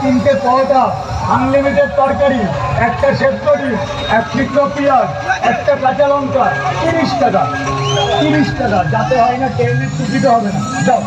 তিনটে পরোটা আনলিমিটেড তরকারি, একটা সেদ্ধরি এক টুকরো পেঁয়াজ, একটা কাঁচা লঙ্কা, তিরিশ টাকা তিরিশ টাকা, যাতে হয় না ট্রেনের টিকিটও হবে না। যাও।